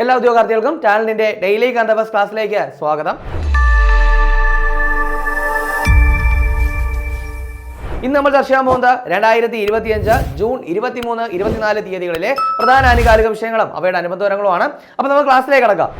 എല്ലാ ഉദ്യോഗാർത്ഥികൾക്കും ചാനലിന്റെ ഡെയിലി കണ്ടവസ് ക്ലാസ്സിലേക്ക് സ്വാഗതം. ഇന്ന് നമ്മൾ ചർച്ച ചെയ്യാൻ പോകുന്നത് രണ്ടായിരത്തി ഇരുപത്തിയഞ്ച് ജൂൺ ഇരുപത്തിമൂന്ന് ഇരുപത്തിനാല് തീയതികളിലെ പ്രധാന ആനുകാലിക വിഷയങ്ങളും അവയുടെ അനുബന്ധ വിവരങ്ങളുമാണ്. അപ്പോൾ നമ്മൾ ക്ലാസ്സിലേക്ക് കടക്കാം.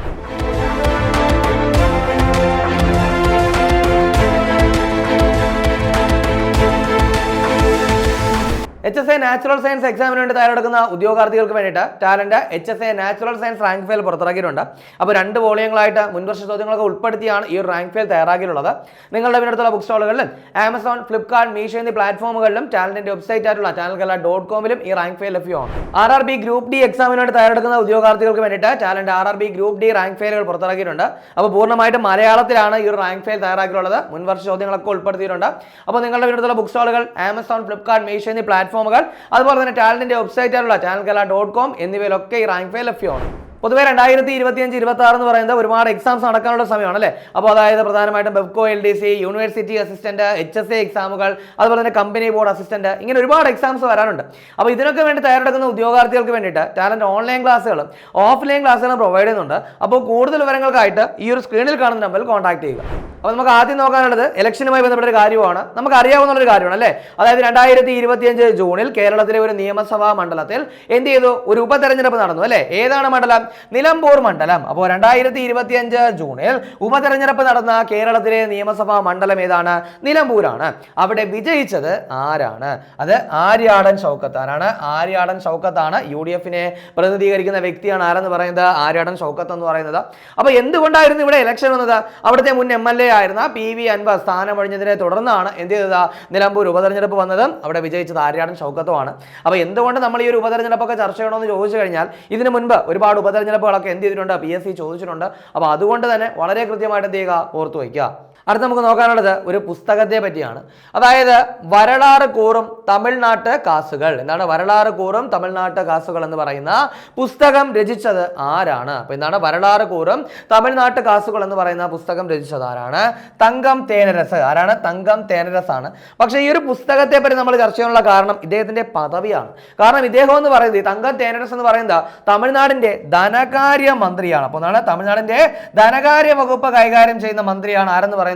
H S A natural science എക്സാമിന് വേണ്ടി തയ്യാറെടുക്കുന്ന ഉദ്യോഗാർത്ഥികൾക്ക് വേണ്ടിയിട്ട് Talent H S A natural science rank file പുറത്തിറക്കിയിട്ടുണ്ട്. അപ്പോൾ രണ്ട് വോളിയങ്ങളായിട്ട് മുൻവർഷ ചോദ്യങ്ങളൊക്കെ ഉൾപ്പെടുത്തിയാണ് ഈ ഒരു റാങ്ക് ഫയൽ തയ്യാറാക്കിയിട്ടുള്ളത്. നിങ്ങളുടെ വീടിനടുത്തുള്ള ബുക്ക് സ്റ്റോളുകളിലും ആമസോൺ ഫ്ലിപ്കാർട്ട് മീഷോ എന്നീ പ്ലാറ്റ്ഫോമുകളിലും ടാലന്റിന്റെ വെബ്സൈറ്റ് ആയിട്ടുള്ള ചാനൽ കല ഡോട്ട് കോമിലും ഈ റാങ്ക് ഫയൽ ലഭ്യമാണ് R R B group D എക്സാമിന് വേണ്ടി തയ്യാറെടുക്കുന്ന ഉദ്യോഗാർത്ഥികൾക്ക് വേണ്ടിയിട്ട് Talent R R B group D rank ഫയലുകൾ പുറത്തിറക്കിയിട്ടുണ്ട്. അപ്പോൾ പൂർണമായിട്ടും മലയാളത്തിലാണ് ഈ ഒരു റാങ്ക് ഫയൽ തയ്യാറാക്കിയിട്ടുള്ളത്. മുൻവർഷ ചോദ്യങ്ങളൊക്കെ ഉൾപ്പെടുത്തിയിട്ടുണ്ട്. അപ്പോൾ നിങ്ങളുടെ വീടിനടുത്തുള്ള ബുക്ക് സ്റ്റോളുകൾ ആമസോൺ ഫ്ലിപ്കാർട്ട് മീഷോ എന്നീ പ്ലാറ്റ്ഫോമുകൾ. അതുപോലെ തന്നെ ടാലന്റിന്റെ വെബ്സൈറ്റായിട്ടുള്ള ടാലൻ കല ഡോട്ട് കോം എന്നിവയിലൊക്കെ ഈ റാങ്ക് ഫയൽ ലഭ്യമാണ്. പൊതുവെ രണ്ടായിരത്തി ഇരുപത്തിയഞ്ച് ഇരുപത്തി ആറ് എന്ന് പറയുന്നത് ഒരുപാട് എക്സാംസ് നടക്കാനുള്ള സമയമാണ് അല്ലേ അപ്പോൾ അതായത് പ്രധാനമായിട്ടും Bevco L D C university assistant H S A എക്സാമുകൾ അതുപോലെ തന്നെ കമ്പനി ബോർഡ് അസിസ്റ്റന്റ് ഇങ്ങനെ ഒരുപാട് എക്സാംസ് വരാനുണ്ട്. അപ്പോൾ ഇതിനൊക്കെ വേണ്ടി തയ്യാറെടുക്കുന്ന ഉദ്യോഗാർത്ഥികൾക്ക് വേണ്ടിയിട്ട് ടാലന്റ് ഓൺലൈൻ ക്ലാസ്സുകളും ഓഫ്ലൈൻ ക്ലാസ്സുകളും പ്രൊവൈഡ് ചെയ്യുന്നുണ്ട്. അപ്പോൾ കൂടുതൽ വിവരങ്ങൾക്കായിട്ട് ഈ ഒരു സ്ക്രീനിൽ കാണുന്ന നമ്പറിൽ കോൺടാക്ട് ചെയ്യുക. അപ്പോൾ നമുക്ക് ആദ്യം നോക്കാനുള്ളത് ഇലക്ഷനുമായി ബന്ധപ്പെട്ട ഒരു കാര്യമാണ് നമുക്ക് അറിയാവുന്ന ഒരു കാര്യമാണ് അല്ലേ? അതായത് രണ്ടായിരത്തി ഇരുപത്തിയഞ്ച് ജൂണിൽ കേരളത്തിലെ ഒരു നിയമസഭാ മണ്ഡലത്തിൽ എന്ത് ചെയ്തു? ഒരു ഉപതെരഞ്ഞെടുപ്പ് നടന്നു അല്ലേ? ഏതാണ് മണ്ഡലം? നിലമ്പൂർ മണ്ഡലം. അപ്പോൾ രണ്ടായിരത്തി ഇരുപത്തി അഞ്ച് ജൂണിൽ ഉപതെരഞ്ഞെടുപ്പ് നടന്ന കേരളത്തിലെ നിയമസഭാ മണ്ഡലം ഏതാണ്? നിലമ്പൂരാണ്. അവിടെ വിജയിച്ചത് ആരാണ്? അത് ആര്യാടൻ ഷൗക്കത്താരാണ് ആര്യാടൻ ഷൗക്കത്താണ് യു ഡി എഫിനെ പ്രതിനിധീകരിക്കുന്ന വ്യക്തിയാണ് ആരെന്ന് പറയുന്നത്? ആര്യാടൻ ഷൗക്കത്ത് എന്ന് പറയുന്നത്. അപ്പോൾ എന്തുകൊണ്ടായിരുന്നു ഇവിടെ ഇലക്ഷൻ വന്നത്? അവിടുത്തെ മുൻ എം എൽ എ ആയിരുന്ന പി വി അൻവർ സ്ഥാനമൊഴിഞ്ഞതിനെ തുടർന്നാണ് എന്ത് ചെയ്തത്? നിലമ്പൂർ ഉപതെരഞ്ഞെടുപ്പ് വന്നത്. അവിടെ വിജയിച്ചത് ആര്യാടൻ ഷൗക്കത്തുമാണ്. അപ്പോൾ എന്തുകൊണ്ട് നമ്മൾ ഈ ഒരു ഉപതെരഞ്ഞെടുപ്പൊക്കെ ചർച്ച ചെയ്യണമെന്ന് ചോദിച്ചു കഴിഞ്ഞാൽ ഇതിനു മുൻപ് ഒരുപാട് ഉപതെരഞ്ഞെടുപ്പുകളൊക്കെ എന്ത് ചെയ്തിട്ടുണ്ട്? പി എസ് സി ചോദിച്ചിട്ടുണ്ട്. അപ്പോൾ അതുകൊണ്ട് തന്നെ വളരെ കൃത്യമായിട്ട് എന്ത് ചെയ്യുക? ഓർത്തു വയ്ക്കുക. അടുത്ത് നമുക്ക് നോക്കാനുള്ളത് ഒരു പുസ്തകത്തെ പറ്റിയാണ്. അതായത് വരളാറ് കൂറും തമിഴ്നാട്ട് കാസുകൾ. എന്താണ് വരളാറ് കൂറും തമിഴ്നാട്ട് കാസുകൾ എന്ന് പറയുന്ന പുസ്തകം രചിച്ചത് ആരാണ്? അപ്പൊ എന്താണ് വരളാറ് കൂറും തമിഴ്നാട്ട് കാസുകൾ എന്ന് പറയുന്ന പുസ്തകം രചിച്ചത് ആരാണ്? തങ്കം തേനരസ്. ആരാണ്? തങ്കം തേനരസ് ആണ് പക്ഷേ ഈ ഒരു പുസ്തകത്തെ പറ്റി നമ്മൾ ചർച്ച ചെയ്യാനുള്ള കാരണം ഇദ്ദേഹത്തിന്റെ പദവിയാണ്. കാരണം ഇദ്ദേഹം എന്ന് പറയുന്നത് തങ്കം തേനരസ് എന്ന് പറയുന്നത് തമിഴ്നാടിന്റെ ധനകാര്യ മന്ത്രിയാണ് അപ്പോൾ എന്താണ്? തമിഴ്നാടിന്റെ ധനകാര്യ വകുപ്പ് കൈകാര്യം ചെയ്യുന്ന മന്ത്രിയാണ് ആരെന്ന് പറയുന്നത്?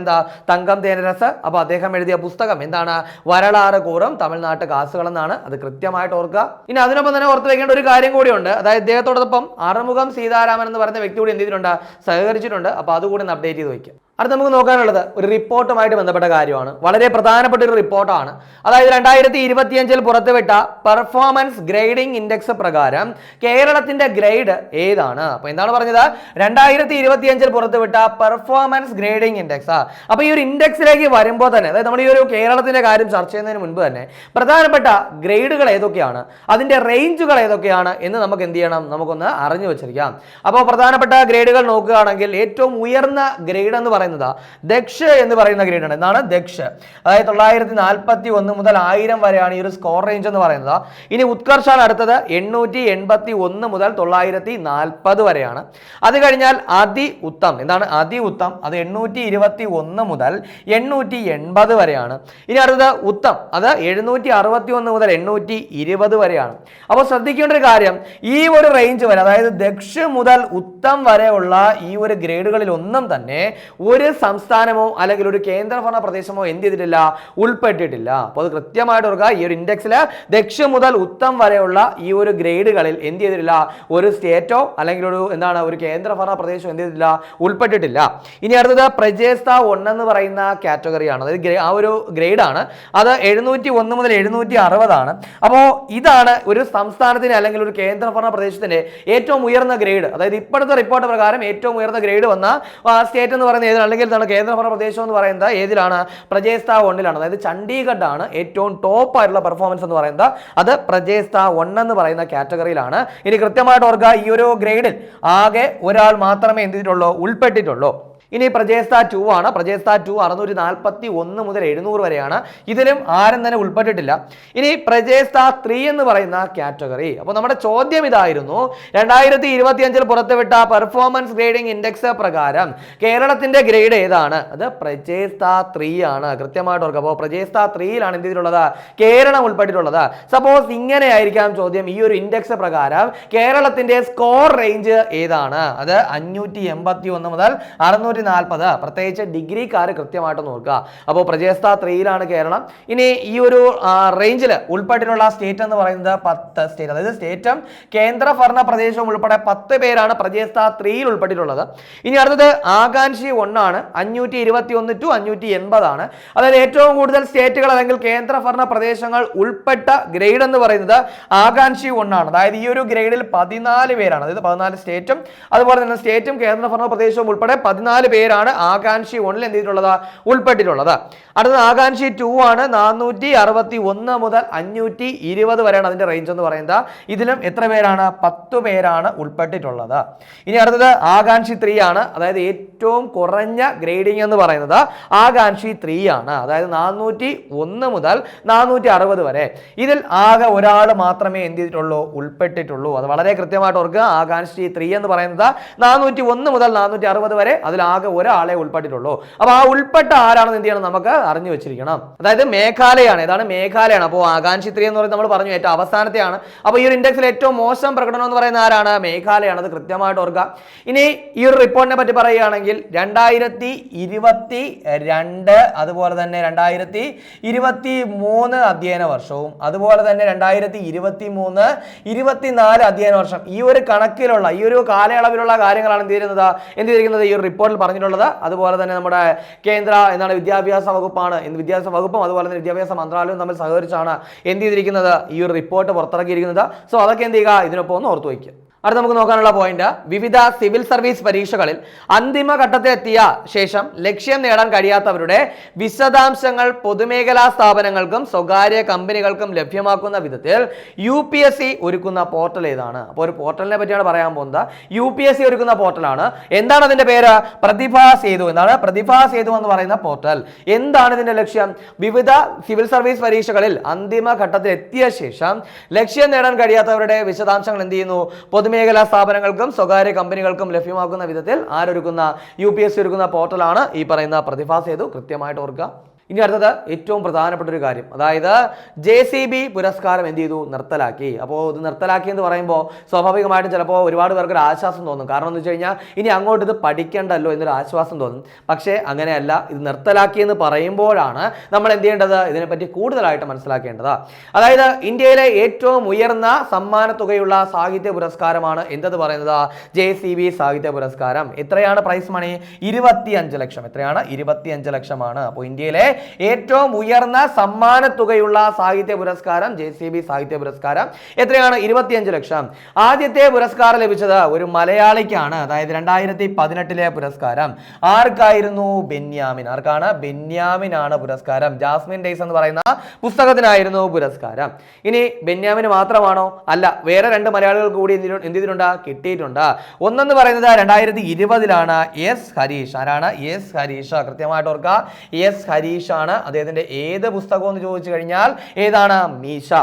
തങ്കം തേനരസ് അപ്പോൾ അദ്ദേഹം എഴുതിയ പുസ്തകം എന്താണ്? വരളാറ് കൂറും തമിഴ്നാട്ട് കാസുകൾ എന്നാണ് അത് കൃത്യമായിട്ട് ഓർക്കുക. ഇനി അതിനൊപ്പം തന്നെ ഓർത്ത് വെക്കേണ്ട ഒരു കാര്യം കൂടിയുണ്ട്. അതായത് ഇദ്ദേഹത്തോടൊപ്പം അറുമുഖം സീതാരാമൻ എന്ന് പറയുന്ന വ്യക്തി കൂടി എന്ത് ചെയ്തിട്ടുണ്ട്? സഹകരിച്ചിട്ടുണ്ട്. അപ്പോൾ അതുകൂടി ഒന്ന് അപ്ഡേറ്റ് ചെയ്ത് വയ്ക്കുക അടുത്ത് നമുക്ക് നോക്കാനുള്ളത് ഒരു റിപ്പോർട്ടുമായിട്ട് ബന്ധപ്പെട്ട കാര്യമാണ്. വളരെ പ്രധാനപ്പെട്ട ഒരു റിപ്പോർട്ടാണ്. അതായത് രണ്ടായിരത്തി ഇരുപത്തിയഞ്ചിൽ പുറത്തുവിട്ട പെർഫോമൻസ് ഗ്രേഡിംഗ് ഇൻഡെക്സ് പ്രകാരം കേരളത്തിന്റെ ഗ്രേഡ് ഏതാണ്? അപ്പോൾ എന്താണ് പറഞ്ഞത്? രണ്ടായിരത്തി ഇരുപത്തിയഞ്ചിൽ പുറത്തുവിട്ട പെർഫോമൻസ് ഗ്രേഡിംഗ് ഇൻഡെക്സ്. അപ്പോൾ ഈ ഒരു ഇൻഡെക്സിലേക്ക് വരുമ്പോൾ തന്നെ അതായത് നമ്മൾ ഈ ഒരു കേരളത്തിന്റെ കാര്യം ചർച്ച ചെയ്യുന്നതിന് മുൻപ് തന്നെ പ്രധാനപ്പെട്ട ഗ്രേഡുകൾ ഏതൊക്കെയാണ്? അതിന്റെ റേഞ്ചുകൾ ഏതൊക്കെയാണ് എന്ന് നമുക്ക് എന്ത് ചെയ്യണം? നമുക്കൊന്ന് അറിഞ്ഞു വെച്ചിരിക്കാം. അപ്പോൾ പ്രധാനപ്പെട്ട ഗ്രേഡുകൾ നോക്കുകയാണെങ്കിൽ ഏറ്റവും ഉയർന്ന ഗ്രേഡ് എന്ന് പറയുന്നത് ദക്ഷ് എന്ന് പറയുന്ന ഗ്രേഡാണ്. എന്താണ്? ദക്ഷ്. അതായത് തൊള്ളായിരത്തി നാൽപ്പത്തി ഒന്ന് മുതൽ ആയിരം വരെയാണ് ഈ ഒരു സ്കോർ റേഞ്ച് എന്ന് പറയുന്നത്. ഇനി ഉത്കർഷാണ് അടുത്തത്. എണ്ണൂറ്റി എൺപത്തി ഒന്ന് മുതൽ തൊള്ളായിരത്തി നാൽപ്പത് വരെയാണ്. അത് കഴിഞ്ഞാൽ അതി ഉത്തം. എന്താണ്? അതി ഉത്തം. അത് എണ്ണൂറ്റി ഇരുപത്തി ഒന്ന് മുതൽ എണ്ണൂറ്റി എൺപത് വരെയാണ്. ഇനി അടുത്തത് ഉത്തം. അത് എഴുന്നൂറ്റി അറുപത്തി ഒന്ന് മുതൽ എണ്ണൂറ്റി ഇരുപത് വരെയാണ്. അപ്പോൾ ശ്രദ്ധിക്കേണ്ട ഒരു കാര്യം. ഈ ഒരു റേഞ്ച് വരെ അതായത് ദക്ഷ് മുതൽ ഉത്തം വരെയുള്ള ഈ ഒരു ഗ്രേഡുകളിൽ ഒന്നും തന്നെ സംസ്ഥാനമോ അല്ലെങ്കിൽ ഒരു കേന്ദ്രഭരണ പ്രദേശമോ എന്ത് ചെയ്തിട്ടില്ല? ഉൾപ്പെട്ടിട്ടില്ല. അപ്പോൾ അത് കൃത്യമായിട്ട് ഓർക്കുക ഈ ഒരു ഇൻഡെക്സിൽ ദക്ഷിണ മുതൽ ഉത്തം വരെയുള്ള ഈ ഒരു ഗ്രേഡുകളിൽ എന്ത് ചെയ്തിട്ടില്ല? ഒരു സ്റ്റേറ്റോ അല്ലെങ്കിൽ ഒരു എന്താണ് ഒരു കേന്ദ്രഭരണ പ്രദേശമോ എന്ത് ചെയ്തിട്ടില്ല? ഉൾപ്പെട്ടിട്ടില്ല. ഇനി അടുത്തത് പ്രജേസ്ത ഒന്നെന്ന് പറയുന്ന കാറ്റഗറിയാണ്. അതായത് ആ ഒരു ഗ്രേഡാണ്. അത് എഴുന്നൂറ്റി ഒന്ന് മുതൽ എഴുന്നൂറ്റി അറുപതാണ് അപ്പോൾ ഇതാണ് ഒരു സംസ്ഥാനത്തിന് അല്ലെങ്കിൽ ഒരു കേന്ദ്രഭരണ പ്രദേശത്തിന്റെ ഏറ്റവും ഉയർന്ന ഗ്രേഡ്. അതായത് ഇപ്പോഴത്തെ റിപ്പോർട്ട് പ്രകാരം ഏറ്റവും ഉയർന്ന ഗ്രേഡ് വന്ന സ്റ്റേറ്റ് എന്ന് പറയുന്നത് ഏതാണ്? അല്ലെങ്കിൽ എന്താണ് കേന്ദ്രഭരണ പ്രദേശം എന്ന് പറയുന്നത് ഏതിലാണ്? പ്രജേസ്ത ഒന്നിലാണ്. അതായത് ചണ്ഡീഗഡ് ആണ് ഏറ്റവും ടോപ്പ് ആയിട്ടുള്ള പെർഫോമൻസ് എന്ന് പറയുന്നത്. അത് പ്രജേസ്ത വൺ എന്ന് പറയുന്ന കാറ്റഗറിയിലാണ് ഇനി കൃത്യമായിട്ട് ഓർക്കുക ഈ ഒരു ഗ്രേഡിൽ ആകെ ഒരാൾ മാത്രമേ എന്ത് ചെയ്തിട്ടുള്ളൂ? ഉൾപ്പെട്ടിട്ടുള്ളൂ. ഇനി പ്രജേസ്ത ടു ആണ്. പ്രജേസ്ത ടു അറുന്നൂറ്റി നാൽപ്പത്തി ഒന്ന് മുതൽ എഴുന്നൂറ് വരെയാണ്. ഇതിലും ആരും തന്നെ ഉൾപ്പെട്ടിട്ടില്ല. ഇനി പ്രജേസ്ത ത്രീ എന്ന് പറയുന്ന കാറ്റഗറി അപ്പോൾ നമ്മുടെ ചോദ്യം ഇതായിരുന്നു. രണ്ടായിരത്തി ഇരുപത്തി അഞ്ചിൽ പുറത്തുവിട്ട പെർഫോമൻസ് ഗ്രേഡിംഗ് ഇൻഡെക്സ് പ്രകാരം കേരളത്തിന്റെ ഗ്രേഡ് ഏതാണ്? അത് പ്രജേസ്ത ത്രീ ആണ്. കൃത്യമായിട്ട് ഓർക്കുക. അപ്പോൾ പ്രജേസ്ത ത്രീയിലാണ് എന്ത് ചെയ്തിട്ടുള്ളത്? കേരളം ഉൾപ്പെട്ടിട്ടുള്ളത്. സപ്പോസ് ഇങ്ങനെ ആയിരിക്കാം ചോദ്യം. ഈ ഒരു ഇൻഡെക്സ് പ്രകാരം കേരളത്തിന്റെ സ്കോർ റേഞ്ച് ഏതാണ്? അത് അഞ്ഞൂറ്റി എൺപത്തി ഒന്ന് മുതൽ അറുന്നൂറ്റി നാൽപ്പത് പ്രത്യേകിച്ച് ഡിഗ്രിക്കാർ കൃത്യമായിട്ട് നോക്കുക അപ്പോൾ പ്രജേസ്ത ത്രീയിലാണ് കേരളം. ഇനി ഈ ഒരു റേഞ്ചിൽ ഉൾപ്പെട്ടിട്ടുള്ള സ്റ്റേറ്റ് എന്ന് പറയുന്നത് പത്ത് സ്റ്റേറ്റ് അതായത് സ്റ്റേറ്റും കേന്ദ്രഭരണ പ്രദേശവും ഉൾപ്പെടെ പത്ത് പേരാണ് പ്രജേസ്ത ത്രീയിൽ ഉൾപ്പെട്ടിട്ടുള്ളത്. ഇനി അടുത്തത് ആകാംക്ഷി ഒന്നാണ്. അഞ്ഞൂറ്റി ഇരുപത്തി ഒന്ന് ടു അഞ്ഞൂറ്റി എൺപതാണ് അതായത് ഏറ്റവും കൂടുതൽ സ്റ്റേറ്റുകൾ അല്ലെങ്കിൽ കേന്ദ്രഭരണ പ്രദേശങ്ങൾ ഉൾപ്പെട്ട ഗ്രേഡ് എന്ന് പറയുന്നത് ആകാംക്ഷി ഒന്നാണ്. അതായത് ഈ ഒരു ഗ്രേഡിൽ പതിനാല് പേരാണ്. അതായത് പതിനാല് സ്റ്റേറ്റും. അതുപോലെ തന്നെ സ്റ്റേറ്റും കേന്ദ്രഭരണ പ്രദേശവും ഉൾപ്പെടെ പതിനാല് പേരാണ് ആകാംക്ഷി ഒന്നിൽ എന്ത് ചെയ്തിട്ടുള്ളത്? ഉൾപ്പെട്ടിട്ടുള്ളത്. അടുത്തത് ആകാംക്ഷി ടു ആണ്. നാനൂറ്റി അറുപത്തി ഒന്ന് മുതൽ അഞ്ഞൂറ്റി ഇരുപത് വരെയാണ് അതിന്റെ റേഞ്ച് എന്ന് പറയുന്നത്. ഇതിലും എത്ര പേരാണ്? പത്ത് പേരാണ് ഉൾപ്പെട്ടിട്ടുള്ളത്. ഇനി അടുത്തത് ആകാംക്ഷി ത്രീ ആണ്. അതായത് ഏറ്റവും കുറഞ്ഞ ഗ്രേഡിംഗ് എന്ന് പറയുന്നത് ആകാംക്ഷി ത്രീ ആണ്. അതായത് നാനൂറ്റി ഒന്ന് മുതൽ നാനൂറ്റി അറുപത് വരെ. ഇതിൽ ആകെ ഒരാൾ മാത്രമേ എന്ത് ചെയ്തിട്ടുള്ളൂ? ഉൾപ്പെട്ടിട്ടുള്ളൂ. അത് വളരെ കൃത്യമായിട്ട് ഓർക്കുക. ആകാംക്ഷി ത്രീ എന്ന് പറയുന്നത് നാനൂറ്റി ഒന്ന് മുതൽ നാനൂറ്റി അറുപത് വരെ. അതിൽ ആകെ ഒരാളെ ഉൾപ്പെട്ടിട്ടുള്ളൂ. അപ്പോൾ ആ ഉൾപ്പെട്ട ആരാണെന്ന് എന്ത് ചെയ്യണം നമുക്ക് അറിഞ്ഞു വെച്ചിരിക്കണം. അതായത് മേഘാലയാണ്. ഏതാണ് മേഘാലയാണ്. അപ്പോൾ ആകാംക്ഷി എന്ന് പറയുന്നത് നമ്മൾ പറഞ്ഞു ഏറ്റവും അവസാനത്തെയാണ്. അപ്പോൾ ഈ ഒരു ഇൻഡെക്സിൽ ഏറ്റവും മോശം പ്രകടനം എന്ന് പറയുന്ന ആരാണ്? മേഘാലയാണ്. അത് കൃത്യമായിട്ട് ഓർക്കുക. ഇനി ഈ ഒരു റിപ്പോർട്ടിനെ പറ്റി പറയുകയാണെങ്കിൽ രണ്ടായിരത്തി ഇരുപത്തി രണ്ട് അതുപോലെ തന്നെ രണ്ടായിരത്തി ഇരുപത്തി മൂന്ന് അധ്യയന വർഷവും അതുപോലെ തന്നെ രണ്ടായിരത്തി ഇരുപത്തി മൂന്ന് ഇരുപത്തിനാല് അധ്യയന വർഷം ഈ ഒരു കണക്കിലുള്ള ഈ ഒരു കാലയളവിലുള്ള കാര്യങ്ങളാണ് എന്ത് ചെയ്യുന്നത്? എന്ത് ചെയ്തിരിക്കുന്നത്? ഈ ഒരു റിപ്പോർട്ടിൽ പറഞ്ഞിട്ടുള്ളത്. അതുപോലെ തന്നെ നമ്മുടെ കേന്ദ്ര എന്താണ് വിദ്യാഭ്യാസ വകുപ്പാണ്. വിദ്യാഭ്യാസ വകുപ്പും അതുപോലെ തന്നെ വിദ്യാഭ്യാസ മന്ത്രാലയവും തമ്മിൽ സഹകരിച്ചാണ് എന്ത് ചെയ്തിരിക്കുന്നത്? ഈ ഒരു റിപ്പോർട്ട് പുറത്തിറക്കിയിരിക്കുന്നത്. സോ അതൊക്കെ എന്ത് ചെയ്യുക? ഇതിനൊപ്പം ഒന്ന് ഓർത്തു വയ്ക്കുക. അടുത്ത നമുക്ക് നോക്കാനുള്ള പോയിന്റ് വിവിധ സിവിൽ സർവീസ് പരീക്ഷകളിൽ അന്തിമ ഘട്ടത്തിലെത്തിയ ശേഷം ലക്ഷ്യം നേടാൻ കഴിയാത്തവരുടെ വിശദാംശങ്ങൾ പൊതുമേഖലാ സ്ഥാപനങ്ങൾക്കും സ്വകാര്യ കമ്പനികൾക്കും ലഭ്യമാക്കുന്ന വിധത്തിൽ യു പി എസ് സി ഒരുക്കുന്ന പോർട്ടൽ ഏതാണ്? അപ്പോൾ ഒരു പോർട്ടലിനെ പറ്റിയാണ് പറയാൻ പോകുന്നത്. യു പി എസ് സി ഒരുക്കുന്ന പോർട്ടലാണ് എന്താണ് അതിന്റെ പേര്? പ്രതിഭാ സേതു. എന്നാണ് പ്രതിഭാ സേതു എന്ന് പറയുന്ന പോർട്ടൽ എന്താണ് ഇതിന്റെ ലക്ഷ്യം? വിവിധ സിവിൽ സർവീസ് പരീക്ഷകളിൽ അന്തിമ ഘട്ടത്തിൽ എത്തിയ ശേഷം ലക്ഷ്യം നേടാൻ കഴിയാത്തവരുടെ വിശദാംശങ്ങൾ എന്ത് ചെയ്യുന്നു? പൊതുമേഖലാ സ്ഥാപനങ്ങൾക്കും സ്വകാര്യ കമ്പനികൾക്കും ലഭ്യമാക്കുന്ന വിധത്തിൽ ആരൊരുക്കുന്ന യു പി എസ് സി ഒരുക്കുന്ന പോർട്ടലാണ് ഈ പറയുന്ന പ്രതിഭാസേതു കൃത്യമായിട്ട് ഓർക്കുക. ഇനി അടുത്തത് ഏറ്റവും പ്രധാനപ്പെട്ട ഒരു കാര്യം. അതായത് ജെ സി ബി പുരസ്കാരം എന്ത് ചെയ്തു? നിർത്തലാക്കി. അപ്പോൾ ഇത് നിർത്തലാക്കി എന്ന് പറയുമ്പോൾ സ്വാഭാവികമായിട്ടും ചിലപ്പോൾ ഒരുപാട് പേർക്ക് ഒരു ആശ്വാസം തോന്നും. കാരണം എന്ന് വെച്ച് കഴിഞ്ഞാൽ ഇനി അങ്ങോട്ട് ഇത് പഠിക്കേണ്ടല്ലോ എന്നൊരു ആശ്വാസം തോന്നും. പക്ഷേ അങ്ങനെയല്ല ഇത് നിർത്തലാക്കി എന്ന് പറയുമ്പോഴാണ് നമ്മൾ എന്ത് ചെയ്യേണ്ടത്? ഇതിനെപ്പറ്റി കൂടുതലായിട്ട് മനസ്സിലാക്കേണ്ടത്. അതായത് ഇന്ത്യയിലെ ഏറ്റവും ഉയർന്ന സമ്മാന തുകയുള്ള സാഹിത്യ പുരസ്കാരമാണ് എന്തെന്ന് പറയുന്നത്? ജെ സി ബി സാഹിത്യ പുരസ്കാരം. എത്രയാണ് പ്രൈസ് മണി? ഇരുപത്തി ലക്ഷം. എത്രയാണ്? ഇരുപത്തി ലക്ഷമാണ്. അപ്പോൾ ഇന്ത്യയിലെ ഏറ്റവും ഉയർന്ന സമ്മാന തുകയുള്ള സാഹിത്യ പുരസ്കാരം ജെ സി ബി സാഹിത്യ പുരസ്കാരം. എത്രയാണ്? ഇരുപത്തിയഞ്ച് ലക്ഷം. ആദ്യത്തെ പുരസ്കാരം ലഭിച്ചത് ഒരു മലയാളിക്കാണ്. അതായത് രണ്ടായിരത്തി പതിനെട്ടിലെ പുരസ്കാരം. ആർക്കായിരുന്നു? ബെന്യാമിൻ. ആർക്കാണ്? ബെന്യാമിനാണ് പുരസ്കാരം. ജാസ്മിൻ ഡേയ്സ് എന്ന് പറയുന്ന പുസ്തകത്തിനായിരുന്നു പുരസ്കാരം. ഇനി ബെന്യാമിന് മാത്രമാണോ? അല്ല വേറെ രണ്ട് മലയാളികൾ കൂടി എന്ത് ചെയ്തിട്ടുണ്ട്- കിട്ടിയിട്ടുണ്ട്. ഒന്നെന്ന് പറയുന്നത് രണ്ടായിരത്തി ഇരുപതിലാണ്. എസ് ഹരീഷ്. ആരാണ്? എസ് ഹരീഷ്. കൃത്യമായിട്ട് ഓർക്കുക. എസ് ഹരീഷ് ആണ് അദ്ദേഹത്തിന്റെ ഏത് പുസ്തകം എന്ന് ചോദിച്ചു കഴിഞ്ഞാൽ ഏതാണ്? മീശ.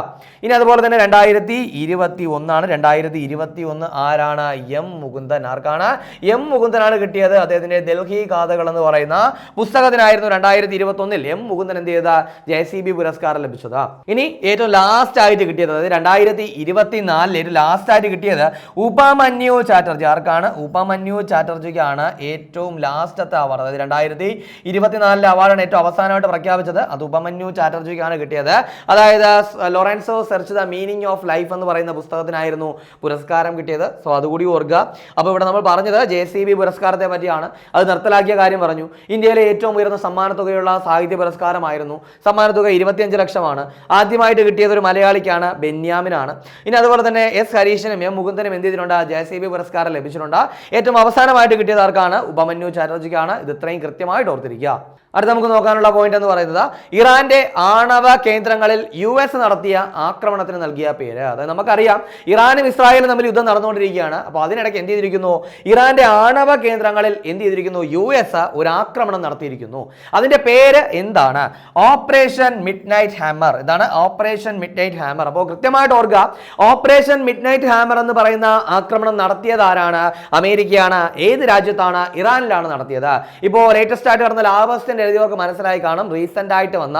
ഇനി അതുപോലെ തന്നെ രണ്ടായിരത്തി ഇരുപത്തി ഒന്നാണ് രണ്ടായിരത്തി ഇരുപത്തി ഒന്ന് ആരാണ്? എം മുകുന്ദൻ. ആർക്കാണ്? എം മുകുന്ദനാണ് കിട്ടിയത്. അദ്ദേഹത്തിന്റെ ഡൽഹി കഥകൾ എന്ന് പറയുന്ന പുസ്തകത്തിനായിരുന്നു രണ്ടായിരത്തി ഇരുപത്തി ഒന്നിൽ എം മുകുന്ദൻ എന്ത് ചെയ്ത ജെ സി ബി പുരസ്കാരം ലഭിച്ചത്. ഇനി ഏറ്റവും ലാസ്റ്റ് ആയിട്ട് കിട്ടിയത് അതായത് രണ്ടായിരത്തി ഇരുപത്തി നാലിൽ ഏറ്റവും ലാസ്റ്റ് ആയിട്ട് കിട്ടിയത് ഉപമന്യു ചാറ്റർജി. ആർക്കാണ്? ഉപമന്യു ചാറ്റർജിക്കാണ് ഏറ്റവും ലാസ്റ്റത്തെ അവാർഡ് അതായത് രണ്ടായിരത്തി ഇരുപത്തിനാലിലെ അവാർഡാണ് ഏറ്റവും അവസാനമായിട്ട് പ്രഖ്യാപിച്ചത്. അത് ഉപമന്യു ചാറ്റർജിക്കാണ് കിട്ടിയത്. അതായത് Lorenzo search the meaning of life എന്ന് പറയുന്ന പുസ്തകത്തിനായിരുന്നു പുരസ്കാരം കിട്ടിയത്. സോ അതുകൂടി ഓർക്കുക. അപ്പോൾ ഇവിടെ നമ്മൾ പറഞ്ഞത് ജെ സി ബി പുരസ്കാരത്തെ പറ്റിയാണ്. അത് നിർത്തലാക്കിയ കാര്യം പറഞ്ഞു. ഇന്ത്യയിലെ ഏറ്റവും ഉയർന്ന സമ്മാനത്തുകയുള്ള സാഹിത്യ പുരസ്കാരമായിരുന്നു. സമ്മാനത്തുക ഇരുപത്തിയഞ്ച് ലക്ഷമാണ്. ആദ്യമായിട്ട് കിട്ടിയത് ഒരു മലയാളിക്കാണ് ബെന്യാമിനാണ്. ഇനി അതുപോലെ തന്നെ എസ് ഹരീഷനും എം മുകുന്ദനും എന്ത് ചെയ്തിട്ടുണ്ട്? ജെ സി ബി പുരസ്കാരം ലഭിച്ചിട്ടുണ്ട്. ഏറ്റവും അവസാനമായിട്ട് കിട്ടിയത് ആർക്കാണ്? ഉപമന്യു ചാറ്റർജിക്കാണ്. ഇത് ഇത്രയും കൃത്യമായിട്ട് ഓർത്തിരിക്കുക. അടുത്ത നമുക്ക് നോക്കാനുള്ള പോയിന്റ് എന്ന് പറയുന്നത് ഇറാന്റെ ആണവ കേന്ദ്രങ്ങളിൽ യു എസ് നടത്തിയ ആക്രമണത്തിന് നൽകിയ പേര്. അതായത് നമുക്കറിയാം ഇറാനും ഇസ്രായേലും തമ്മിൽ യുദ്ധം നടന്നുകൊണ്ടിരിക്കുകയാണ്. അപ്പോൾ അതിനിടയ്ക്ക് എന്ത് ചെയ്തിരിക്കുന്നു? ഇറാന്റെ ആണവ കേന്ദ്രങ്ങളിൽ എന്ത് ചെയ്തിരിക്കുന്നു? യു എസ് ഒരു ആക്രമണം നടത്തിയിരിക്കുന്നു. അതിന്റെ പേര് എന്താണ്? Operation midnight hammer. ഇതാണ് ഓപ്പറേഷൻ മിഡ് നൈറ്റ് ഹാമർ. അപ്പോൾ കൃത്യമായിട്ട് ഓർക്കുക ഓപ്പറേഷൻ മിഡ് നൈറ്റ് ഹാമർ എന്ന് പറയുന്ന ആക്രമണം നടത്തിയത് ആരാണ്? അമേരിക്കയാണ്. ഏത് രാജ്യത്താണ്? ഇറാനിലാണ് നടത്തിയത്. ഇപ്പോൾ ലേറ്റസ്റ്റ് ആയിട്ട് നടന്ന ലാവസ്റ്റിന്റെ എഴുതിയവർക്ക് മനസ്സിലായി കാണും റീസെന്റ് ആയിട്ട് വന്ന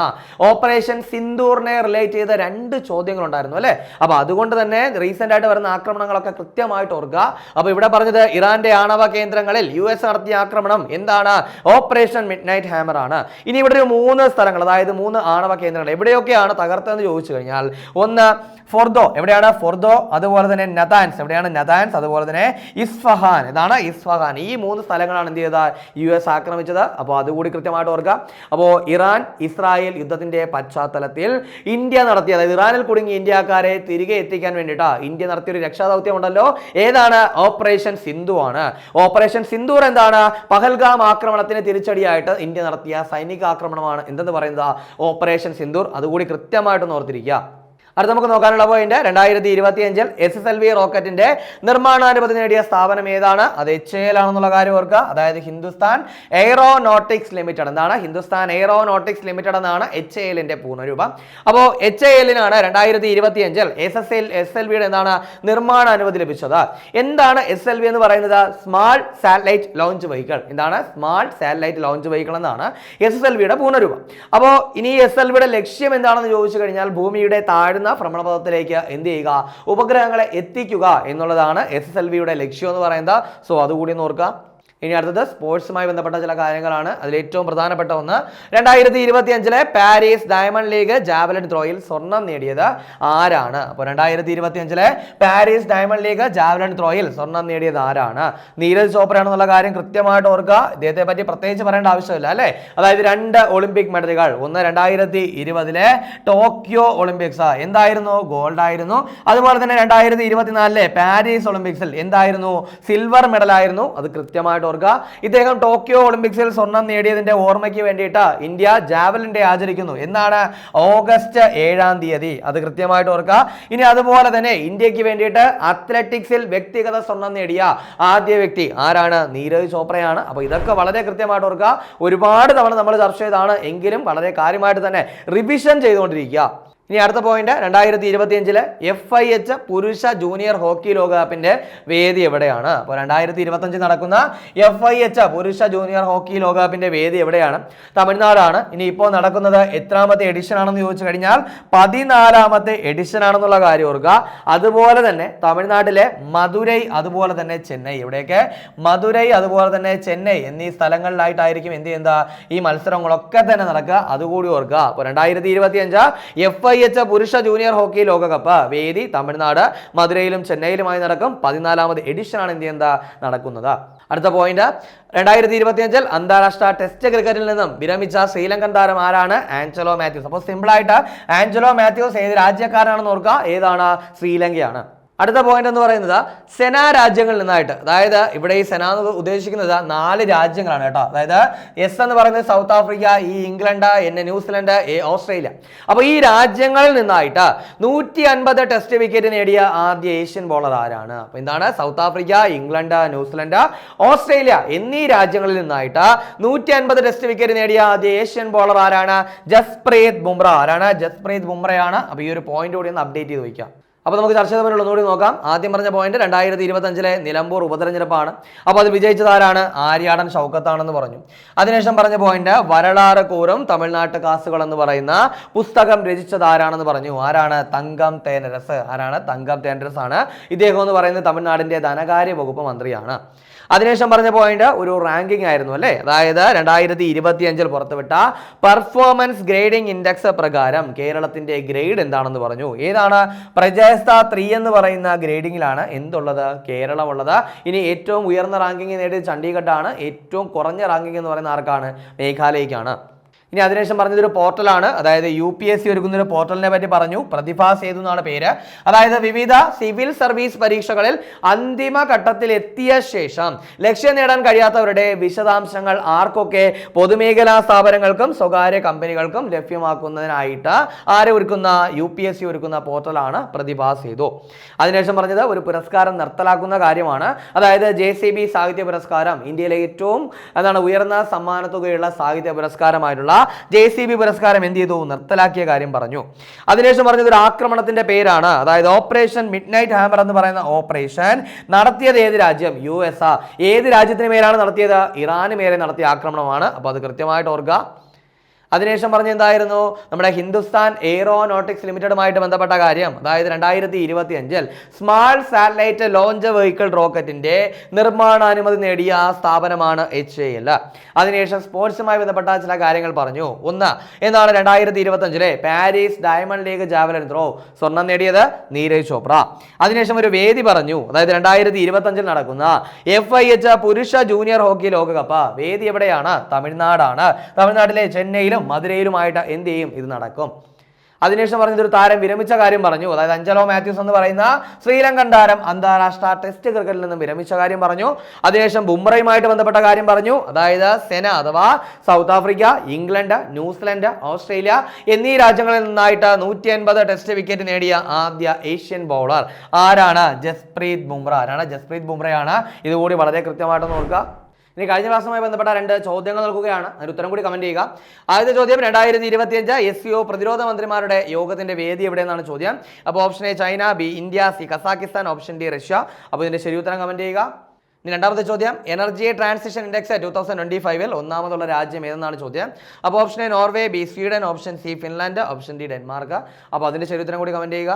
ഓപ്പറേഷൻ സിന്ദൂറിനെ റിലേറ്റ് ചെയ്ത രണ്ട് ചോദ്യങ്ങൾ ഉണ്ടായിരുന്നു അല്ലേ? അപ്പൊ അതുകൊണ്ട് തന്നെ റീസെന്റ് ആയിട്ട് വരുന്ന ആക്രമണങ്ങളൊക്കെ കൃത്യമായിട്ട് ഓർക്കുക. അപ്പൊ ഇവിടെ പറഞ്ഞത് ഇറാന്റെ ആണവ കേന്ദ്രങ്ങളിൽ യു എസ് നടത്തിയ ആക്രമണം എന്താണ്? ഓപ്പറേഷൻ മിഡ് നൈറ്റ് ഹാമർ ആണ്. ഇനി ഇവിടെ ഒരു മൂന്ന് സ്ഥലങ്ങൾ അതായത് മൂന്ന് ആണവ കേന്ദ്രങ്ങൾ എവിടെയൊക്കെയാണ് തകർത്തതെന്ന് ചോദിച്ചു കഴിഞ്ഞാൽ ഒന്ന് ഫോർദോ എവിടെയാണ് ഫോർദോ? അതുപോലെ തന്നെ നദാൻസ് എവിടെയാണ് നദാൻസ്? അതുപോലെ തന്നെ ഇസ്ഫഹാൻ. ഇതാണ് ഇസ്ഫഹാൻ. ഈ മൂന്ന് സ്ഥലങ്ങളാണ് എന്ത് ചെയ്തത്? യു എസ് ആക്രമിച്ചത്. അപ്പോൾ അതുകൂടി കൃത്യമായിട്ട് ഓർക്കുക. അപ്പോൾ ഇറാൻ ഇസ്രായേൽ യുദ്ധത്തിന്റെ പശ്ചാത്തലത്തിൽ ഇന്ത്യ നടത്തിയ അതായത് ഇറാനിൽ കുടുങ്ങി ഇന്ത്യക്കാരെ തിരികെ എത്തിക്കാൻ വേണ്ടിയിട്ടാ ഇന്ത്യ നടത്തിയ ഒരു രക്ഷാദൗത്യം ഉണ്ടല്ലോ ഏതാണ്? ഓപ്പറേഷൻ സിന്ധു ആണ്. ഓപ്പറേഷൻ സിന്ധൂർ എന്താണ്? പഹൽഗാം ആക്രമണത്തിന് തിരിച്ചടിയായിട്ട് ഇന്ത്യ നടത്തിയ സൈനിക ആക്രമണമാണ്. എന്തെന്ന് പറയുന്നത്? ഓപ്പറേഷൻ സിന്ധൂർ. അതുകൂടി കൃത്യമായിട്ട് ഓർത്തിരിക്കുക. അടുത്ത നമുക്ക് നോക്കാനുള്ള പോയിന്റ് രണ്ടായിരത്തി ഇരുപത്തി അഞ്ചിൽ എസ് എസ് എൽ വി റോക്കറ്റിന്റെ നിർമ്മാണാനുമതി നേടിയ സ്ഥാപനം ഏതാണ്? അത് എച്ച് എൽ ആണെന്നുള്ള കാര്യം ഓർക്കുക. അതായത് ഹിന്ദുസ്ഥാൻ എയ്റോനോട്ടിക്സ് ലിമിറ്റഡ് എന്താണ് ഹിന്ദുസ്ഥാൻ എയ്റോനോട്ടിക്സ് ലിമിറ്റഡ് എന്നാണ് എച്ച് എല്ലിന്റെ പൂർണരൂപം. അപ്പോൾ എച്ച് എല്ലിനാണ് രണ്ടായിരത്തി ഇരുപത്തി അഞ്ചിൽ S S L S L വിയുടെ എന്താണ് നിർമ്മാണ അനുമതി ലഭിച്ചത്? എന്താണ് എസ് എൽ വി എന്ന് പറയുന്നത്? സ്മാൾ സാറ്റലൈറ്റ് ലോഞ്ച് വെഹിക്കിൾ എന്താണ്? സ്മാൾ സാറ്റലൈറ്റ് ലോഞ്ച് വെഹിക്കിൾ എന്നാണ് എസ് എസ് എൽ വിയുടെ പൂർണരൂപം. അപ്പോൾ ഇനി എസ് എൽ വിയുടെ ലക്ഷ്യം എന്താണെന്ന് ചോദിച്ചു കഴിഞ്ഞാൽ ഭൂമിയുടെ താഴ്ന്ന ഭ്രമണപഥത്തിലേക്ക് എന്ത് ചെയ്യുക? ഉപഗ്രഹങ്ങളെ എത്തിക്കുക എന്നുള്ളതാണ് എസ് എസ് എൽ വിയുടെ ലക്ഷ്യം എന്ന് പറയുന്നത്. സോ അതുകൂടി ഒന്ന് ഓർക്കുക. ഇനി അടുത്തത് സ്പോർട്സുമായി ബന്ധപ്പെട്ട ചില കാര്യങ്ങളാണ്. അതിൽ ഏറ്റവും പ്രധാനപ്പെട്ട ഒന്ന് രണ്ടായിരത്തി ഇരുപത്തി അഞ്ചിലെ പാരീസ് ഡയമണ്ട് ലീഗ് ജാവലിൻ ത്രോയിൽ സ്വർണം നേടിയത് ആരാണ്? അപ്പോൾ രണ്ടായിരത്തി ഇരുപത്തി അഞ്ചിലെ പാരീസ് ഡയമണ്ട് ലീഗ് ജാവലിൻ ത്രോയിൽ സ്വർണം നേടിയത് ആരാണ്? നീരജ് ചോപ്രയാണെന്നുള്ള കാര്യം കൃത്യമായിട്ട് ഓർക്കുക. ഇദ്ദേഹത്തെ പറ്റി പ്രത്യേകിച്ച് പറയേണ്ട ആവശ്യമില്ല അല്ലേ? അതായത് രണ്ട് ഒളിമ്പിക് മെഡലുകൾ ഒന്ന് രണ്ടായിരത്തി ഇരുപതിലെ ടോക്കിയോ ഒളിമ്പിക്സ് എന്തായിരുന്നു? ഗോൾഡ് ആയിരുന്നു അതുപോലെ തന്നെ രണ്ടായിരത്തി ഇരുപത്തിനാലിലെ പാരീസ് ഒളിമ്പിക്സിൽ എന്തായിരുന്നു? സിൽവർ മെഡൽ ആയിരുന്നു അത് കൃത്യമായിട്ട് ഓർക്കുക ഇദ്ദേഹം ടോക്കിയോ ഒളിമ്പിക്സിൽ സ്വർണം നേടിയതിന്റെ ഓർമ്മയ്ക്ക് വേണ്ടിയിട്ട് ഇന്ത്യ ജാവലിൻ ആചരിക്കുന്നു. എന്നാണ് ഓഗസ്റ്റ് ഏഴാം തീയതി. അത് കൃത്യമായിട്ട് ഓർക്കുക ഇനി അതുപോലെ തന്നെ ഇന്ത്യയ്ക്ക് വേണ്ടിയിട്ട് അത്ലറ്റിക്സിൽ വ്യക്തിഗത സ്വർണം നേടിയ ആദ്യ വ്യക്തി ആരാണ്? നീരജ് ചോപ്രയാണ്. അപ്പോൾ ഇതൊക്കെ വളരെ കൃത്യമായിട്ട് ഓർക്കുക ഒരുപാട് തവണ നമ്മൾ ചർച്ച ചെയ്താണ് എങ്കിലും വളരെ കാര്യമായിട്ട് തന്നെ റിവിഷൻ ചെയ്തുകൊണ്ടിരിക്കുക. ഇനി അടുത്ത പോയിന്റ് രണ്ടായിരത്തി ഇരുപത്തിയഞ്ചിലെ എഫ് ഐ എച്ച് പുരുഷ ജൂനിയർ ഹോക്കി ലോകകപ്പിന്റെ വേദി എവിടെയാണ്? അപ്പോൾ രണ്ടായിരത്തി ഇരുപത്തഞ്ചിൽ നടക്കുന്ന എഫ് ഐ എച്ച് പുരുഷ ജൂനിയർ ഹോക്കി ലോകകപ്പിന്റെ വേദി എവിടെയാണ്? തമിഴ്നാടാണ്. ഇനി ഇപ്പോൾ നടക്കുന്നത് എത്രാമത്തെ എഡിഷൻ ആണെന്ന് ചോദിച്ചു കഴിഞ്ഞാൽ പതിനാലാമത്തെ എഡിഷൻ ആണെന്നുള്ള കാര്യം ഓർക്കുക. അതുപോലെ തന്നെ തമിഴ്നാട്ടിലെ മധുരൈ അതുപോലെ തന്നെ ചെന്നൈ. ഇവിടെയൊക്കെ മധുരൈ അതുപോലെ തന്നെ ചെന്നൈ എന്നീ സ്ഥലങ്ങളിലായിട്ടായിരിക്കും എന്ത് ചെയ്യുന്നത് ഈ മത്സരങ്ങളൊക്കെ തന്നെ നടക്കുക. അതുകൂടി ഓർക്കുക. അപ്പോൾ രണ്ടായിരത്തി ഇരുപത്തി അഞ്ച് എഫ് എച്ച് പുരുഷ ജൂനിയർ ഹോക്കി ലോകകപ്പ്. വേദി തമിഴ്നാട് മധുരയിലും ചെന്നൈയിലുമായി നടക്കും. പതിനാലാമത് എഡിഷനാണ് ഇന്ത്യ എന്താ നടക്കുന്നത്. അടുത്ത പോയിന്റ് രണ്ടായിരത്തി ഇരുപത്തി അഞ്ചിൽ അന്താരാഷ്ട്ര ടെസ്റ്റ് ക്രിക്കറ്റിൽ നിന്നും വിരമിച്ച ശ്രീലങ്കൻ താരം ആരാണ്? Angelo Mathews. അപ്പോൾ സിമ്പിൾ ആയിട്ട് ആഞ്ചലോ മാത്യൂസ് ഏത് രാജ്യക്കാരാണെന്ന് ഓർക്കുക. ഏതാണ്? ശ്രീലങ്കയാണ്. അടുത്ത പോയിന്റ് എന്ന് പറയുന്നത് സെന രാജ്യങ്ങളിൽ നിന്നായിട്ട്. അതായത് ഇവിടെ ഈ സെന എന്ന് ഉദ്ദേശിക്കുന്നത് നാല് രാജ്യങ്ങളാണ് കേട്ടോ. അതായത് എസ് എന്ന് പറയുന്നത് South Africa E England N New Zealand A Australia. അപ്പോൾ ഈ രാജ്യങ്ങളിൽ നിന്നായിട്ട് നൂറ്റി അൻപത് ടെസ്റ്റ് വിക്കറ്റ് നേടിയ ആദ്യ ഏഷ്യൻ ബോളർ ആരാണ്? അപ്പോൾ എന്താണ്? South Africa England New Zealand Australia എന്നീ രാജ്യങ്ങളിൽ നിന്നായിട്ട് നൂറ്റി അൻപത് ടെസ്റ്റ് വിക്കറ്റ് നേടിയ ആദ്യ ഏഷ്യൻ ബോളർ ആരാണ്? ജസ്പ്രീത് ബുംറ. ആരാണ്? ജസ്പ്രീത് ബുംറയാണ്. അപ്പോൾ ഈ ഒരു പോയിന്റ് കൂടി ഒന്ന് അപ്ഡേറ്റ് ചെയ്ത് വയ്ക്കാം അപ്പോൾ നമുക്ക് ചർച്ച തമ്മിലുള്ള ഒന്നുകൂടി നോക്കാം. ആദ്യം പറഞ്ഞ പോയിന്റ് രണ്ടായിരത്തി ഇരുപത്തഞ്ചിലെ നിലമ്പൂർ ഉപതെരഞ്ഞെടുപ്പാണ്. അപ്പോൾ അത് വിജയിച്ചതാരാണ് ആര്യാടൻ ഷൗക്കത്താണെന്ന് പറഞ്ഞു. അതിനുശേഷം പറഞ്ഞ പോയിന്റ് വരളാറ് കൂറും തമിഴ്നാട്ട് കാസുകൾ എന്ന് പറയുന്ന പുസ്തകം രചിച്ചതാരാണെന്ന് പറഞ്ഞു. ആരാണ്? തങ്കം തേനരസ്. ആരാണ്? തങ്കം തേനരസ് ആണ് ഇദ്ദേഹം എന്ന് പറയുന്നത് തമിഴ്നാടിന്റെ ധനകാര്യ വകുപ്പ് മന്ത്രിയാണ്. അതിനുശേഷം പറഞ്ഞ പോയിന്റ് ഒരു റാങ്കിംഗ് ആയിരുന്നു അല്ലേ? അതായത് രണ്ടായിരത്തി ഇരുപത്തി അഞ്ചിൽ പുറത്തുവിട്ട പെർഫോമൻസ് ഗ്രേഡിംഗ് ഇൻഡെക്സ് പ്രകാരം കേരളത്തിന്റെ ഗ്രേഡ് എന്താണെന്ന് പറഞ്ഞു. ഏതാണ്? പ്രജേസ്ത ത്രീ എന്ന് പറയുന്ന ഗ്രേഡിംഗിലാണ് എന്തുള്ളത്? കേരളം ഉള്ളത് ഇനി ഏറ്റവും ഉയർന്ന റാങ്കിങ് നേടിയത് ചണ്ഡീഗഡ് ആണ് ഏറ്റവും കുറഞ്ഞ റാങ്കിങ് എന്ന് പറയുന്ന ആർക്കാണ്? മേഘാലയക്കാണ്. ഇനി അതിനുശേഷം പറഞ്ഞത് ഒരു പോർട്ടലാണ്. അതായത് യു പി എസ് സി ഒരുക്കുന്ന ഒരു പോർട്ടലിനെ പറ്റി പറഞ്ഞു. പ്രതിഭ സേതു എന്നാണ് പേര്. അതായത് വിവിധ സിവിൽ സർവീസ് പരീക്ഷകളിൽ അന്തിമ ഘട്ടത്തിൽ എത്തിയ ശേഷം ലക്ഷ്യം നേടാൻ കഴിയാത്തവരുടെ വിശദാംശങ്ങൾ ആർക്കൊക്കെ പൊതുമേഖലാ സ്ഥാപനങ്ങൾക്കും സ്വകാര്യ കമ്പനികൾക്കും ലഭ്യമാക്കുന്നതിനായിട്ട് ആരെ ഒരുക്കുന്ന യു പി എസ് സി ഒരുക്കുന്ന പോർട്ടലാണ് പ്രതിഭ സേതു. അതിനുശേഷം പറഞ്ഞത് ഒരു പുരസ്കാരം നിർത്തലാക്കുന്ന കാര്യമാണ്. അതായത് ജെ സി ബി സാഹിത്യ പുരസ്കാരം ഇന്ത്യയിലെ ഏറ്റവും എന്താണ് ഉയർന്ന സമ്മാനത്തുകയുള്ള സാഹിത്യ പുരസ്കാരമായിട്ടുള്ള ജെ സി ബി പുരസ്കാരം എന്ത് ചെയ്തു? നിർത്തലാക്കിയ കാര്യം പറഞ്ഞു. അതിനുശേഷം പറഞ്ഞത് ഒരു ആക്രമണത്തിന്റെ പേരാണ്. അതായത് ഓപ്പറേഷൻ മിഡ് നൈറ്റ് ഹാമർ എന്ന് പറയുന്ന ഓപ്പറേഷൻ നടത്തിയത് ഏത് രാജ്യം? യു എസ് ആ. ഏത് രാജ്യത്തിന് മേലാണ് നടത്തിയത്? ഇറാന് മേലെ നടത്തിയ ആക്രമണമാണ്. അപ്പോൾ അത് കൃത്യമായിട്ട് ഓർക്കുക. അതിനുശേഷം പറഞ്ഞ എന്തായിരുന്നു? നമ്മുടെ ഹിന്ദുസ്ഥാൻ എയ്റോനോട്ടിക്സ് ലിമിറ്റഡുമായിട്ട് ബന്ധപ്പെട്ട കാര്യം. അതായത് രണ്ടായിരത്തി ഇരുപത്തി അഞ്ചിൽ സ്മാൾ സാറ്റലൈറ്റ് ലോഞ്ച് വെഹിക്കിൾ റോക്കറ്റിന്റെ നിർമ്മാണാനുമതി നേടിയ ആ സ്ഥാപനമാണ് എച്ച് എ എൽ അതിനുശേഷം സ്പോർട്സുമായി ബന്ധപ്പെട്ട ചില കാര്യങ്ങൾ പറഞ്ഞു. ഒന്ന് എന്നാണ് രണ്ടായിരത്തി ഇരുപത്തി അഞ്ചിലെ Paris diamond league javelin throw സ്വർണം നേടിയത് നീരജ് ചോപ്ര. അതിനുശേഷം ഒരു വേദി പറഞ്ഞു. അതായത് രണ്ടായിരത്തി ഇരുപത്തി അഞ്ചിൽ നടക്കുന്ന എഫ് ഐ എച്ച് പുരുഷ ജൂനിയർ ഹോക്കി ലോകകപ്പ്. വേദി എവിടെയാണ്? തമിഴ്നാടാണ്. തമിഴ്നാട്ടിലെ ചെന്നൈയിലും മധുരയിലുമായിട്ട് എന്ത് ചെയ്യും? ഇത് നടക്കും. അതിനുശേഷം പറഞ്ഞൊരു താരം വിരമിച്ച കാര്യം പറഞ്ഞു. അതായത് അഞ്ചലോ മാത്യൂസ് എന്ന് പറയുന്ന ശ്രീലങ്കൻ താരം അന്താരാഷ്ട്ര ടെസ്റ്റ് ക്രിക്കറ്റിൽ നിന്നും വിരമിച്ച കാര്യം പറഞ്ഞു. അതിനുശേഷം ബുംറയുമായിട്ട് ബന്ധപ്പെട്ട കാര്യം പറഞ്ഞു. അതായത് സെന അഥവാ South Africa England New Zealand Australia എന്നീ രാജ്യങ്ങളിൽ നിന്നായിട്ട് നൂറ്റി അൻപത് ടെസ്റ്റ് വിക്കറ്റ് നേടിയ ആദ്യ ഏഷ്യൻ ബൗളർ ആരാണ്? ജസ്പ്രീത് ബുംറ. ആരാണ്? ജസ്പ്രീത് ബുംറയാണ്. ഇതുകൂടി വളരെ കൃത്യമായിട്ട് നോക്കുക ഇനി കഴിഞ്ഞ ക്ലാസ്സുമായി ബന്ധപ്പെട്ട രണ്ട് ചോദ്യങ്ങൾ നൽകുകയാണ്. അതിന് ഉത്തരം കൂടി കമന്റ് ചെയ്യുക. ആദ്യത്തെ ചോദ്യം രണ്ടായിരത്തി ഇരുപത്തിയഞ്ച് എസ് സി ഒ പ്രതിരോധ മന്ത്രിമാരുടെ യോഗത്തിന്റെ വേദി എവിടെയെന്നാണ് ചോദ്യം. അപ്പോൾ option A China B India C Kazakhstan option D Russia. അപ്പോൾ ഇതിന്റെ ശരി ഉത്തരം കമന്റ് ചെയ്യുക. ഇനി രണ്ടാമത്തെ ചോദ്യം energy transition index two thousand twenty ഫൈവിൽ ഒന്നാമതുള്ള രാജ്യം ഏതെന്നാണ് ചോദ്യം. അപ്പോൾ option A Norway B Sweden option C Finland option D Denmark. അപ്പോൾ അതിന്റെ ശരി ഉത്തരം കൂടി കമന്റ് ചെയ്യുക.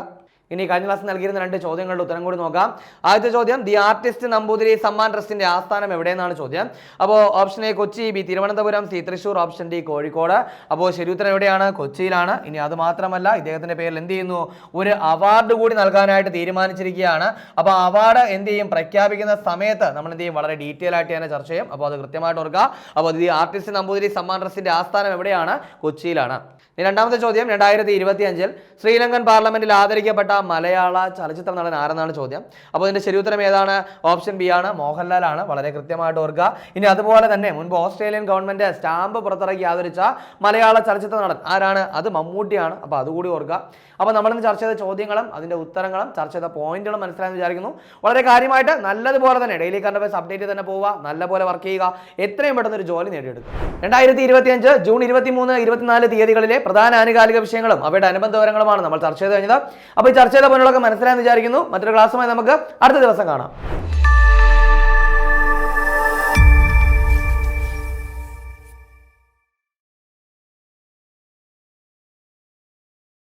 ഇനി കഴിഞ്ഞ ക്ലാസ് നൽകിയിരുന്ന രണ്ട് ചോദ്യങ്ങളുടെ ഉത്തരം കൂടി നോക്കാം. ആദ്യത്തെ ചോദ്യം ദി ആർട്ടിസ്റ്റ് നമ്പൂതിരി സമ്മാൻ ട്രസ്റ്റിന്റെ ആസ്ഥാനം എവിടെയെന്നാണ് ചോദ്യം. അപ്പോൾ option A Kochi B Thiruvananthapuram C Thrissur option D Kozhikode. അപ്പോൾ ശരി ഉത്തരം എവിടെയാണ്? കൊച്ചിയിലാണ്. ഇനി അത് മാത്രമല്ല ഇദ്ദേഹത്തിന്റെ പേരിൽ എന്ത് ചെയ്യുന്നു? ഒരു അവാർഡ് കൂടി നൽകാനായിട്ട് തീരുമാനിച്ചിരിക്കുകയാണ്. അപ്പോൾ അവാർഡ് എന്ത് ചെയ്യും? പ്രഖ്യാപിക്കുന്ന സമയത്ത് നമ്മൾ എന്ത് ചെയ്യും? വളരെ ഡീറ്റെയിൽ ആയിട്ട് തന്നെ ചർച്ച ചെയ്യും. അപ്പോൾ അത് കൃത്യമായിട്ട് ഓർക്കുക. അപ്പോൾ ദി ആർട്ടിസ്റ്റ് നമ്പൂതിരി സമ്മാൻ ട്രസ്റ്റിന്റെ ആസ്ഥാനം എവിടെയാണ്? കൊച്ചിയിലാണ്. രണ്ടാമത്തെ ചോദ്യം രണ്ടായിരത്തി ഇരുപത്തി അഞ്ചിൽ ശ്രീലങ്കൻ പാർലമെന്റിൽ ആദരിക്കപ്പെട്ട മലയാള ചലച്ചിത്ര നടൻ ആരെന്നാണ് ചോദ്യം? അപ്പോൾ ഇതിന്റെ ശരി ഉത്തരം ഏതാണ്? ഓപ്ഷൻ ബി ആണ്. മോഹൻലാൽ ആണ് വളരെ കൃത്യമായിട്ട് ഓർക്കുക. ഇനി അതുപോലെ തന്നെ മുൻപ് ഓസ്ട്രേലിയൻ ഗവൺമെന്റ് സ്റ്റാമ്പ് പുറത്തിറക്കി ആദരിച്ച മലയാള ചലച്ചിത്ര നടൻ ആരാണ്? അത് മമ്മൂട്ടിയാണ്. അപ്പോൾ അതുകൂടി ഓർക്കുക. അപ്പോൾ നമ്മളിന്ന് ചർച്ച ചെയ്ത ചോദ്യങ്ങളും അതിന്റെ ഉത്തരങ്ങളും ചർച്ച ചെയ്ത പോയിന്റുകളും മനസ്സിലായെന്ന് വിചാരിക്കുന്നു. വളരെ കാര്യമായിട്ട് നല്ലതുപോലെ തന്നെ ഡെയിലി കറണ്ട് അഫയേഴ്സ് അപ്ഡേറ്റ് തന്നെ പോവുക. നല്ലപോലെ വർക്ക് ചെയ്യുക. എത്രയും പെട്ടെന്ന് ഒരു ജോലി നേടിയെടുക്കുക. രണ്ടായിരത്തി ഇരുപത്തി അഞ്ച് ജൂൺ ഇരുപത്തി മൂന്ന് ഇരുപത്തിനാല് തീയതികളിലെ പ്രധാന ആനുകാലിക വിഷയങ്ങളും അവയുടെ അനുബന്ധ വിവരങ്ങളുമാണ് നമ്മൾ ചർച്ച ചെയ്ത് കഴിഞ്ഞത്. അപ്പോൾ ഈ ചർച്ച ചെയ്ത പോലുള്ളതൊക്കെ മനസ്സിലായെന്ന് വിചാരിക്കുന്നു. മറ്റൊരു ക്ലാസ്സുമായി നമുക്ക് അടുത്ത ദിവസം കാണാം.